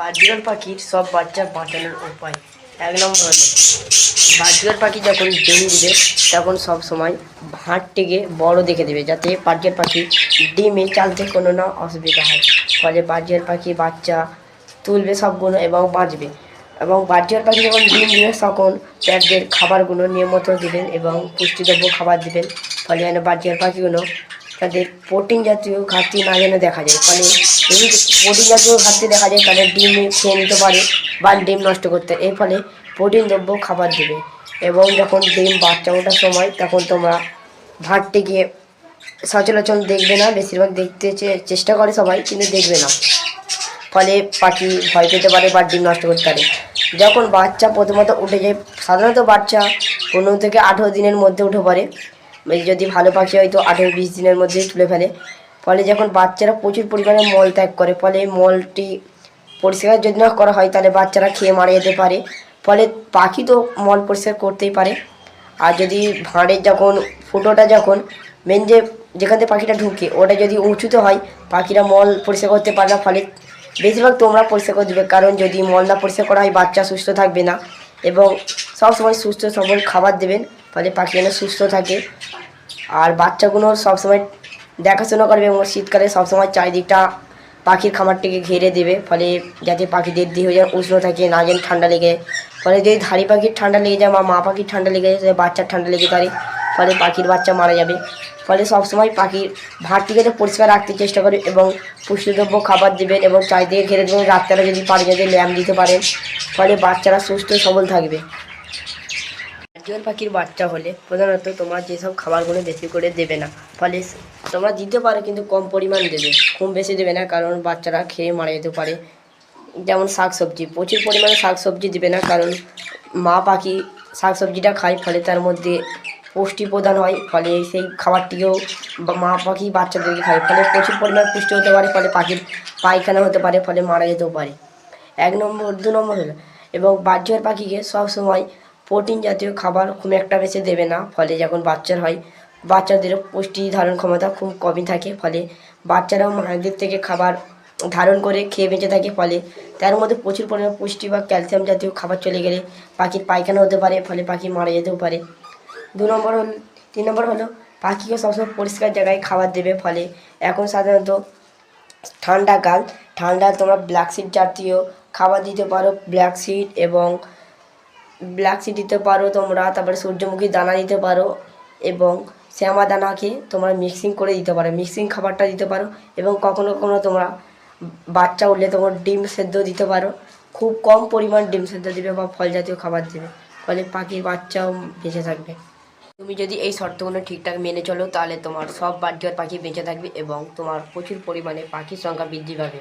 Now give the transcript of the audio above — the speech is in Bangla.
বাজরল পাখির সব বাচ্চা বাঁচানোর উপায়। এক নম্বর হলো বাজরল পাখি যখন ডিম দিবে, তখন সব সময় ভাঁড়টিকে বড় দেখে দেবে, যাতে বাজরল পাখি ডিমে চালতে কোনো না অসুবিধা হয়। ফলে বাজরল পাখি বাচ্চা তুলবে সবগুলো এবং বাঁচবে। এবং বাজরল পাখি যখন ডিম দিবে, তখন তাদের খাবারগুলো নিয়মিত দিবেন এবং পুষ্টিদ্রব্য খাবার দিবেন। ফলে যেন বাজরল পাখিগুলো তাদের প্রোটিন জাতীয় ঘাটতি না যেন দেখা যায়। ফলে যদি প্রোটিন জাতীয় ঘাটতি দেখা যায় তাহলে ডিম খেয়ে নিতে পারে বা ডিম নষ্ট করতে। এর ফলে প্রোটিন দ্রব্য খাবার দেবে এবং যখন ডিম বাচ্চা ওঠার সময়, তখন তোমরা ভাতটিকে সচরাচর দেখবে না। বেশিরভাগ দেখতে চেষ্টা করে সবাই, কিন্তু দেখবে না। ফলে পাখি ভয় পেতে পারে বা ডিম নষ্ট করতে পারে। যখন বাচ্চা প্রথমত উঠে যায়, সাধারণত বাচ্চা পনেরো থেকে আঠেরো দিনের মধ্যে উঠে পড়ে। যদি ভালো পাখি হয় তো আঠেরো বিশ দিনের মধ্যেই তুলে ফেলে। ফলে যখন বাচ্চারা প্রচুর পরিমাণে মল ত্যাগ করে, ফলে মলটি পরিষ্কার যদি না করা হয় তাহলে বাচ্চারা খেয়ে মারা যেতে পারে। ফলে পাখি তো মল পরিষ্কার করতেই পারে। আর যদি ভাঁড়ের যখন, ফুটোটা যখন মেন যে, যেখান থেকে পাখিটা ঢুকে, ওটা যদি উঁচুতে হয়, পাখিরা মল পরিষ্কার করতে পারে না। ফলে বেশিরভাগ তোমরা পরিষ্কার করে দেবে। কারণ যদি মল না পরিষ্কার করা হয়, বাচ্চা সুস্থ থাকবে না। এবং সবসময় সুস্থ সবল খাবার দেবেন। ফলে পাখি যেন সুস্থ থাকে। আর বাচ্চাগুলো সবসময় দেখাশোনা করবে এবং শীতকালে সবসময় চারিদিকটা পাখির খামারটিকে ঘিরে দেবে। ফলে যাতে পাখিদের দেহ যেন উষ্ণ থাকে, না যেন ঠান্ডা লেগে। ফলে যদি ধাড়ি পাখির ঠান্ডা লেগে যায় বা মা পাখির ঠান্ডা লেগে যায় বাচ্চার ঠান্ডা লেগে পারে ফলে পাখির বাচ্চা মারা যাবে। ফলে সবসময় পাখির ভাতটিকে তো পরিষ্কার রাখতে চেষ্টা করে এবং পুষ্টিদ্রব্য খাবার দেবেন এবং চারিদিকে ঘিরে দেবেন। রাত্রেবেলা যদি পারে যদি ল্যাম্প দিতে পারেন, ফলে বাচ্চারা সুস্থ সবল থাকবে। জোয়ার পাখির বাচ্চা হলে প্রধানত তোমার যেসব খাবারগুলো বেশি করে দেবে না, ফলে তোমরা দিতে পারো কিন্তু কম পরিমাণ দেবে, খুব বেশি দেবে না কারণ বাচ্চারা খেয়ে মারা যেতে পারে। যেমন শাক সবজি প্রচুর পরিমাণে শাক সবজি দেবে না কারণ মা পাখি শাক সবজিটা খায়, ফলে তার মধ্যে পুষ্টি প্রদান হয়, ফলে সেই খাবারটিকেও মা পাখি বাচ্চাদেরকে খায়, ফলে প্রচুর পরিমাণ পুষ্টি হতে পারে, ফলে পাখির পায়খানা হতে পারে, ফলে মারা যেতেও পারে। এক নম্বর, দু নম্বর হলো, এবং বাচ্চার পাখিকে সব সময় প্রোটিন জাতীয় খাবার খুব একটা বেশি দেবে না, ফলে যখন বাচ্চার হয়, বাচ্চাদেরও পুষ্টি ধারণ ক্ষমতা খুব কমই থাকে, ফলে বাচ্চারাও মায়েদের থেকে খাবার ধারণ করে খেয়ে বেঁচে থাকে, ফলে তার মধ্যে প্রচুর পরিমাণে পুষ্টি বা ক্যালসিয়াম জাতীয় খাবার চলে গেলে পাখির পায়খানা হতে পারে, ফলে পাখি মারা যেতেও পারে। দু নম্বর হল, তিন নম্বর হলো, পাখিকে সবসময় পরিষ্কার জায়গায় খাবার দেবে, ফলে এখন সাধারণত ঠান্ডা ঠান্ডাকাল ঠান্ডা তোমরা ব্ল্যাক সিড জাতীয় খাবার দিতে পারো ব্ল্যাক সিড এবং ব্ল্যাক সিড দিতে পারো তোমরা, তারপরে সূর্যমুখী দানা দিতে পারো এবং শ্যামা দানাকে তোমরা মিক্সিং করে দিতে পারো মিক্সিং খাবারটা দিতে পারো এবং কখনো কখনো তোমরা বাচ্চা উঠলে তোমরা ডিম সেদ্ধ দিতে পারো, খুব কম পরিমাণ ডিম সেদ্ধ দিবে বা ফল জাতীয় খাবার দেবে, ফলে পাখির বাচ্চাও বেঁচে থাকবে। তুমি যদি এই শর্তগুলো ঠিকঠাক মেনে চলো, তাহলে তোমার সব বাড়ির পাখি বেঁচে থাকবে এবং তোমার প্রচুর পরিমাণে পাখির সংখ্যা বৃদ্ধি পাবে।